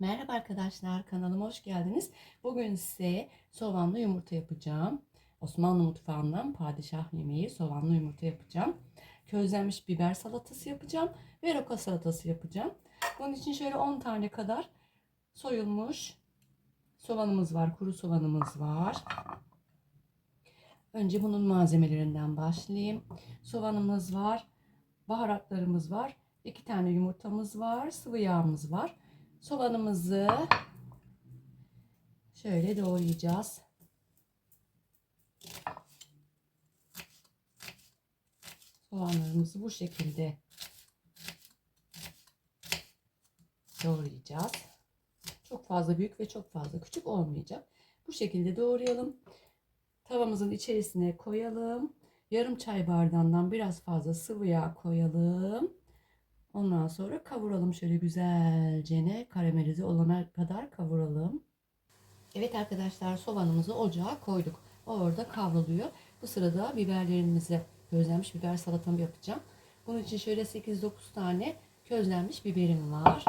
Merhaba arkadaşlar, kanalıma hoş geldiniz. Bugün size soğanlı yumurta yapacağım. Osmanlı mutfağından padişah yemeği soğanlı yumurta yapacağım. Közlenmiş biber salatası yapacağım ve roka salatası yapacağım. Bunun için şöyle 10 tane kadar soyulmuş soğanımız var, kuru soğanımız var. Önce bunun malzemelerinden başlayayım. Soğanımız var, baharatlarımız var, 2 tane yumurtamız var, sıvı yağımız var. Soğanımızı şöyle doğrayacağız. Soğanlarımızı bu şekilde doğrayacağız. Çok fazla büyük ve çok fazla küçük olmayacak. Bu şekilde doğrayalım. Tavamızın içerisine koyalım. Yarım çay bardağından biraz fazla sıvı yağ koyalım. Ondan sonra kavuralım şöyle güzelce karamelize olana kadar kavuralım. Evet arkadaşlar soğanımızı ocağa koyduk. O orada kavruluyor. Bu sırada biberlerimizi közlenmiş biber salatamı yapacağım. Bunun için şöyle 8-9 tane közlenmiş biberim var.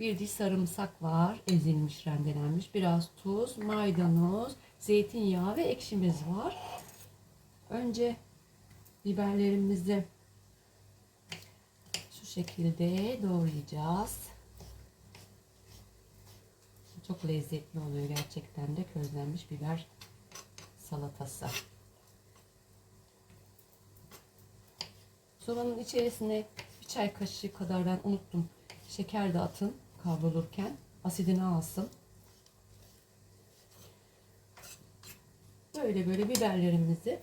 Bir diş sarımsak var. Ezilmiş, rendelenmiş. Biraz tuz, maydanoz, zeytinyağı ve ekşimiz var. Önce biberlerimizi şekilde doğrayacağız. Çok lezzetli oluyor gerçekten de közlenmiş biber salatası. Soğanın içerisine bir çay kaşığı kadar ben unuttum. Şeker de atın kavrulurken asidini alsın. Böyle böyle biberlerimizi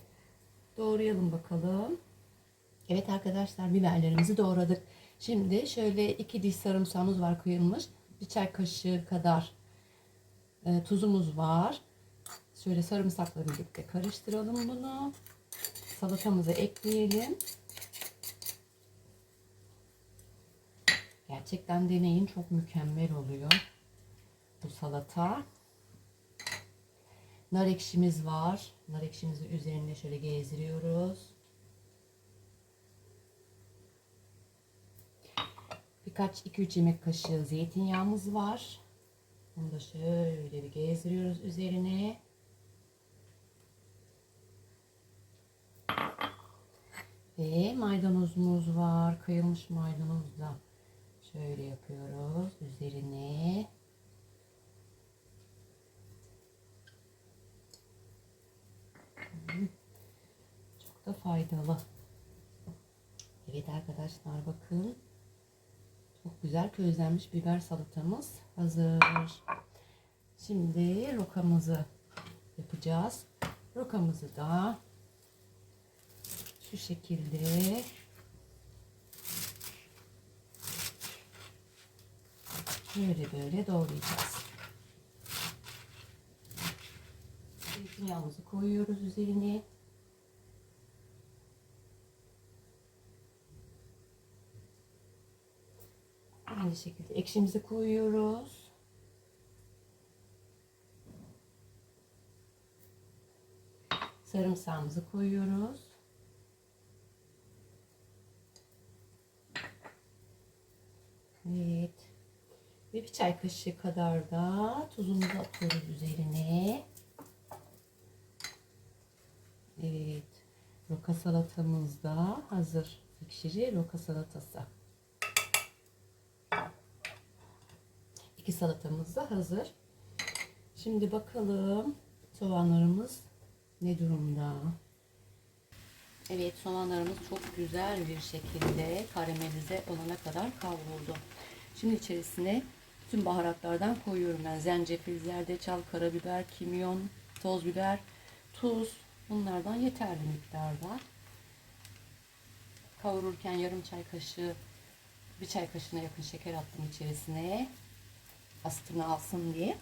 doğrayalım bakalım. Evet arkadaşlar biberlerimizi doğradık. Şimdi şöyle iki diş sarımsağımız var kıyılmış. Bir çay kaşığı kadar e, tuzumuz var. Şöyle sarımsakla birlikte karıştıralım bunu. Salatamızı ekleyelim. Gerçekten deneyin çok mükemmel oluyor bu salata. Nar ekşimiz var. Nar ekşimizi üzerine şöyle gezdiriyoruz. Birkaç 2-3 yemek kaşığı zeytinyağımız var. Bunu da şöyle bir gezdiriyoruz üzerine. Ve maydanozumuz var. Kıyılmış maydanoz da şöyle yapıyoruz üzerine. Çok da faydalı. Evet arkadaşlar bakın. Çok güzel közlenmiş biber salatamız hazır. Şimdi rokamızı yapacağız. Rokamızı da şu şekilde böyle böyle doğrayacağız. Zeytinyağımızı koyuyoruz üzerine. Aynı şekilde ekşimizi koyuyoruz. Sarımsağımızı koyuyoruz. Evet. Ve bir çay kaşığı kadar da tuzumuzu atıyoruz üzerine. Evet. Roka salatamız da hazır. Ekşili roka salatası. İki salatamız da hazır. Şimdi bakalım soğanlarımız ne durumda? Evet soğanlarımız çok güzel bir şekilde karamelize olana kadar kavruldu. Şimdi içerisine bütün baharatlardan koyuyorum ben. Zencefil, zerdeçal, karabiber, kimyon, toz biber, tuz. Bunlardan yeterli miktarda. Kavururken yarım çay kaşığı, bir çay kaşığına yakın şeker attım içerisine. Asitini alsın diye.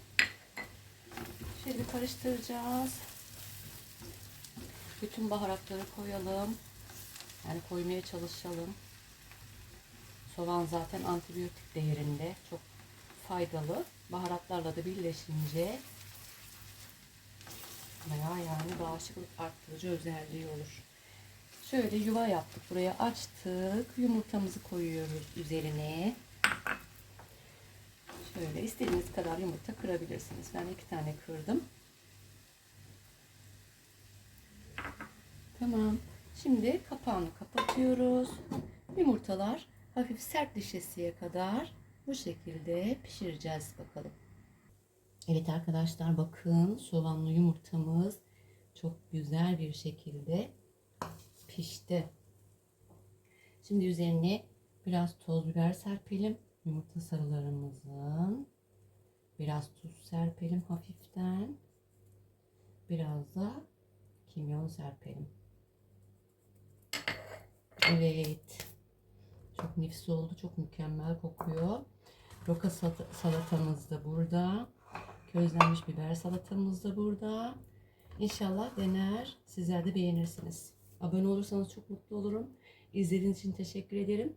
Şimdi karıştıracağız. Bütün baharatları koyalım. Yani koymaya çalışalım. Soğan zaten antibiyotik değerinde. Çok faydalı. Baharatlarla da birleşince bayağı yani bağışıklık arttırıcı özelliği olur. Şöyle yuva yaptık. Buraya açtık. Yumurtamızı koyuyoruz üzerine. Şöyle istediğiniz kadar yumurta kırabilirsiniz. Ben iki tane kırdım. Tamam. Şimdi kapağını kapatıyoruz. Yumurtalar hafif sertleşesiye kadar bu şekilde pişireceğiz bakalım. Evet arkadaşlar bakın soğanlı yumurtamız çok güzel bir şekilde pişti. Şimdi üzerine biraz toz biber serpelim. Yumurta sarılarımızın. Biraz tuz serpelim hafiften. Biraz da kimyon serpelim. Evet. Çok nefis oldu. Çok mükemmel kokuyor. Roka salata- salatamız da burada. Közlenmiş biber salatamız da burada. İnşallah dener. Sizler de beğenirsiniz. Abone olursanız çok mutlu olurum. İzlediğiniz için teşekkür ederim.